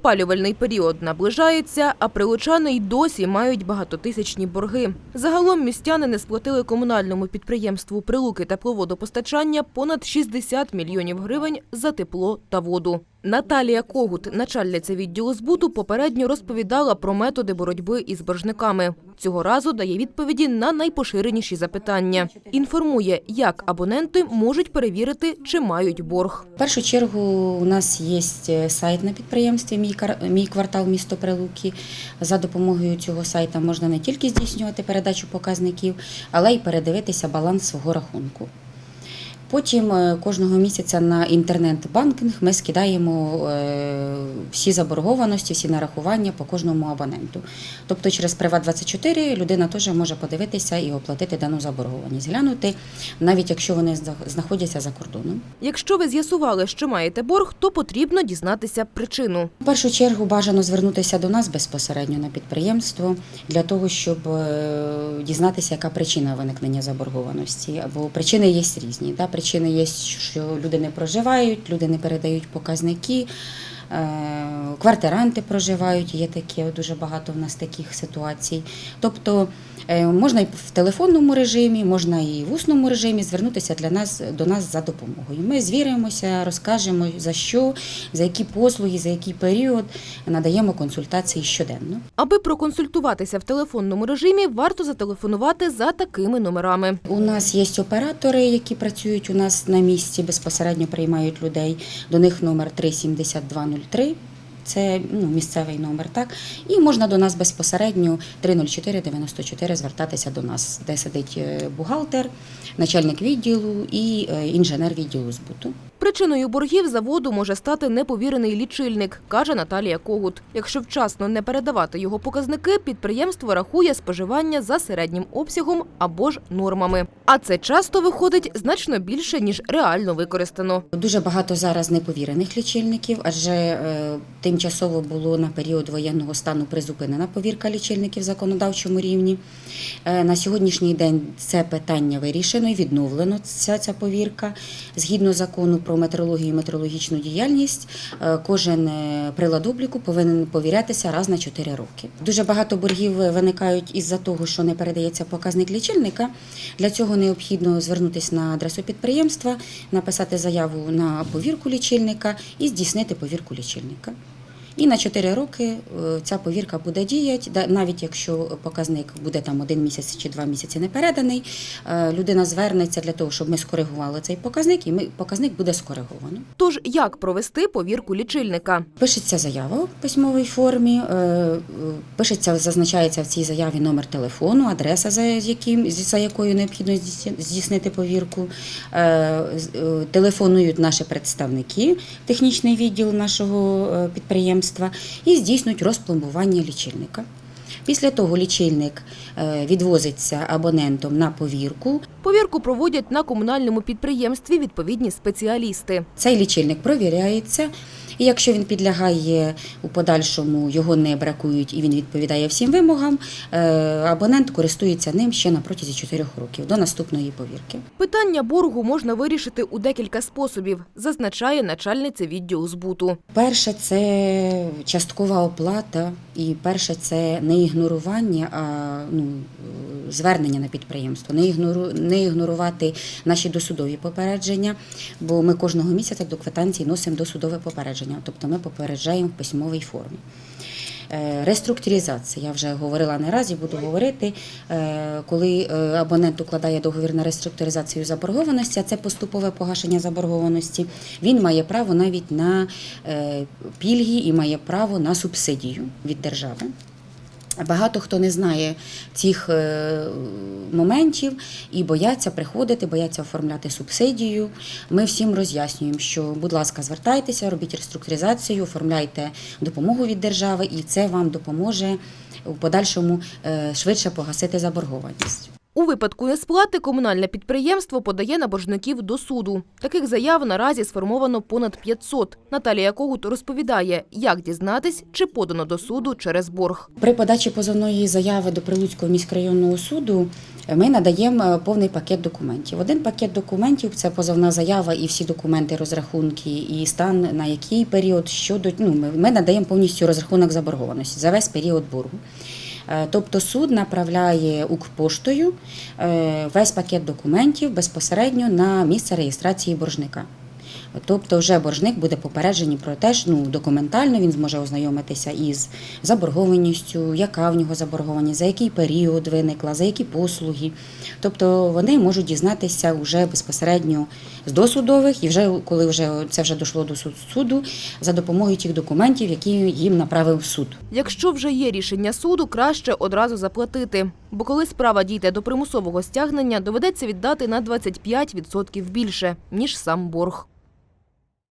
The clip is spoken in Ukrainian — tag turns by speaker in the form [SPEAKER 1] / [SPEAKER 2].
[SPEAKER 1] Опалювальний період наближається, а прилучани й досі мають багатотисячні борги. Загалом містяни не сплатили комунальному підприємству Прилуки тепловодопостачання понад 60 мільйонів гривень за тепло та воду. Наталія Когут, начальниця відділу збуту, попередньо розповідала про методи боротьби із боржниками. Цього разу дає відповіді на найпоширеніші запитання. Інформує, як абоненти можуть перевірити, чи мають борг.
[SPEAKER 2] В першу чергу у нас є сайт на підприємстві «Мій квартал місто Прилуки. За допомогою цього сайта можна не тільки здійснювати передачу показників, але й передивитися баланс свого рахунку. Потім е, кожного місяця на інтернет-банкінг ми скидаємо е, всі заборгованості, всі нарахування по кожному абоненту. Тобто через Приват24 людина теж може подивитися і оплатити дану заборгованість, глянути, навіть якщо вони знаходяться за кордоном.
[SPEAKER 1] Якщо ви з'ясували, що маєте борг, то потрібно дізнатися причину.
[SPEAKER 2] В першу чергу бажано звернутися до нас безпосередньо на підприємство для того, щоб е, дізнатися, яка причина виникнення заборгованості. Бо причини є різні. Причини є, що люди не проживають, люди не передають показники. Квартиранти проживають, є такі дуже багато в нас таких ситуацій. Тобто е, можна і в телефонному режимі, можна і в усному режимі звернутися для нас до нас за допомогою. Ми звіримо,ся, розкажемо за що, за які послуги, за який період надаємо консультації щоденно.
[SPEAKER 1] Аби проконсультуватися в телефонному режимі, варто зателефонувати за такими номерами.
[SPEAKER 2] У нас є оператори, які працюють у нас на місці, безпосередньо приймають людей. До них номер 37203. Це ну, місцевий номер, так і можна до нас безпосередньо 30494 звертатися до нас, де сидить е, бухгалтер, начальник відділу і е, інженер відділу збуту.
[SPEAKER 1] Причиною боргів за воду може стати неповірений лічильник, каже Наталія Когут. Якщо вчасно не передавати його показники, підприємство рахує споживання за середнім обсягом або ж нормами. А це часто виходить значно більше ніж реально використано.
[SPEAKER 2] Дуже багато зараз неповірених лічильників, адже е, тимчасово було на період воєнного стану призупинена повірка лічильників в законодавчому рівні. Е, на сьогоднішній день це питання вирішено і відновлено ця, ця повірка. Згідно закону про метрологію і метрологічну діяльність, е, кожен е, прилад обліку повинен повірятися раз на 4 роки. Дуже багато боргів виникають із-за того, що не передається показник лічильника. Для цього необхідно звернутися на адресу підприємства, написати заяву на повірку лічильника і здійснити повірку лічильника. І на 4 роки е, ця повірка буде діяти, навіть якщо показник буде там один місяць чи два місяці не переданий, е, людина звернеться для того, щоб ми скоригували цей показник, і ми, показник буде скориговано.
[SPEAKER 1] Тож як провести повірку лічильника?
[SPEAKER 2] Пишеться заява у письмовій формі, е, пишеться, зазначається в цій заяві номер телефону, адреса, за, яким, за якою необхідно здійснити повірку. Телефонують наші представники, технічний відділ нашого е, підприємства і здійснюють розпломбування лічильника. Після того лічильник е, відвозиться абонентом на повірку.
[SPEAKER 1] Повірку проводять на комунальному підприємстві відповідні спеціалісти.
[SPEAKER 2] Цей лічильник провіряється, і якщо він підлягає у подальшому, його не бракують і він відповідає всім вимогам, е, абонент користується ним ще на протязі 4 років до наступної повірки.
[SPEAKER 1] Питання боргу можна вирішити у декілька способів, зазначає начальниця відділу збуту.
[SPEAKER 2] Перше це часткова оплата, і перше це не ігнорування, а ну, звернення на підприємство, не, ігнору, не ігнорувати наші досудові попередження, бо ми кожного місяця до квитанції носимо досудове попередження, тобто ми попереджаємо в письмовій формі. Е, Реструктуризація, я вже говорила не раз і буду говорити, е, коли е, абонент укладає договір на реструктуризацію заборгованості, а це поступове погашення заборгованості, він має право навіть на пільги і має право на субсидію від держави. Багато хто не знає цих е, моментів і бояться приходити, бояться оформляти субсидію. Ми всім роз'яснюємо, що, будь ласка, звертайтеся, робіть реструктуризацію, оформляйте допомогу від держави, і це вам допоможе у подальшому е, швидше погасити заборгованість.
[SPEAKER 1] У випадку несплати комунальне підприємство подає на боржників до суду. Таких заяв наразі сформовано понад 500. Наталія Когут розповідає, як дізнатись, чи подано до суду через борг.
[SPEAKER 2] При подачі позовної заяви до Прилуцького міськрайонного суду ми надаємо е, повний пакет документів. Один пакет документів це позовна заява і всі документи, розрахунки, і стан на який період щодо ну, ми надаємо повністю розрахунок заборгованості за весь період боргу. Е, Тобто суд направляє Укрпоштою е, весь пакет документів безпосередньо на місце реєстрації боржника. Тобто вже боржник буде попереджений про те, що ну, документально він зможе ознайомитися із заборгованістю, яка в нього заборгованість, за який період виникла, за які послуги. Тобто вони можуть дізнатися вже безпосередньо з досудових, і вже коли вже це вже дійшло до суд- суду, за допомогою тих документів, які їм направив суд.
[SPEAKER 1] Якщо вже є рішення суду, краще одразу заплатити. Бо коли справа дійде до примусового стягнення, доведеться віддати на 25% більше, ніж сам борг.